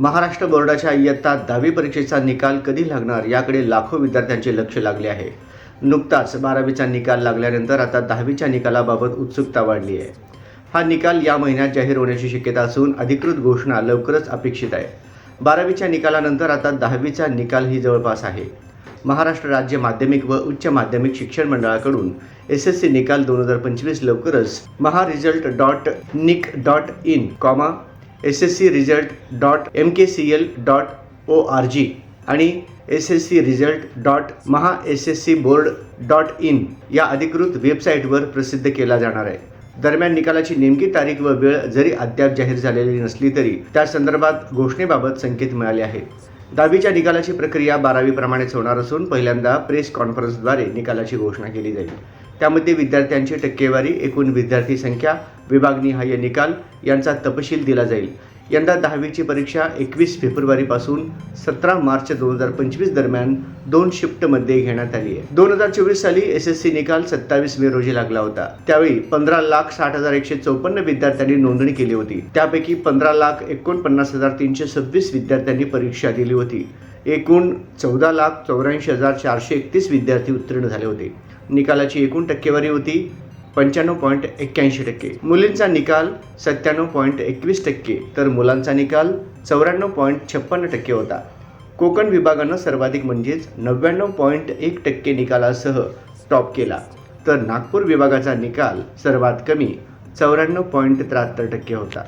महाराष्ट्र बोर्डाच्या इयत्ता दहावी परीक्षेचा निकाल कधी लागणार याकडे लाखो विद्यार्थ्यांचे लक्ष लागले आहे. नुकताच बारावीचा निकाल लागल्यानंतर आता दहावीच्या निकालाबाबत उत्सुकता वाढली आहे. हा निकाल या महिन्यात जाहीर होण्याची शक्यता असून अधिकृत घोषणा लवकरच अपेक्षित आहे. बारावीच्या निकालानंतर आता दहावीचा निकालही जवळपास आहे. महाराष्ट्र राज्य माध्यमिक व उच्च माध्यमिक शिक्षण मंडळाकडून एस एस सी निकाल दोन हजार पंचवीस लवकरच Maha result dot nic dot in comma S S C result dot M K C L dot O R G आणि S S C result dot Maha S S C board dot in या अधिकृत वेबसाईटवर प्रसिद्ध केला जाणार आहे. दरम्यान निकालाची नेमकी तारीख व वेळ जरी अद्याप जाहीर झालेली नसली तरी त्या संदर्भात घोषणेबाबत संकेत मिळाले आहेत. दहावीच्या निकालाची प्रक्रिया बारावीप्रमाणेच होणार असून पहिल्यांदा प्रेस कॉन्फरन्सद्वारे निकालाची घोषणा केली जाईल. त्यामध्ये विद्यार्थ्यांची टक्केवारी एकूण विद्यार्थी संख्या विभागनिहाय निकाल यांचा तपशील दिला जाईल. यंदा दहावीची परीक्षा एकवीस फेब्रुवारीपासून सतरा मार्च दोन हजार पंचवीस दरम्यान दोन शिफ्टमध्ये घेण्यात आली आहे. दोन हजार चोवीस साली एस एस सी निकाल सत्तावीस मे रोजी लागला होता. त्यावेळी पंधरा लाख साठ हजार एकशे चौपन्न विद्यार्थ्यांनी नोंदणी केली होती. त्यापैकी पंधरा लाख एकोणपन्नास हजार तीनशे सव्वीस विद्यार्थ्यांनी परीक्षा दिली होती. एकूण चौदा लाख चौऱ्याऐंशी हजार चारशे एकतीस विद्यार्थी उत्तीर्ण झाले होते. निकालाची एकूण टक्केवारी होती पंच्याण्णव पॉईंट एक्क्याऐंशी टक्के. मुलींचा निकाल सत्त्याण्णव पॉईंट एकवीस टक्के. तर मुलांचा निकाल चौऱ्याण्णव पॉईंट छप्पन्न टक्के होता. कोकण विभागानं सर्वाधिक म्हणजेच नव्याण्णव पॉईंट एक टक्के निकालासह टॉप केला. तर नागपूर विभागाचा निकाल सर्वात कमी चौऱ्याण्णव पॉईंट त्र्याहत्तर टक्के होता.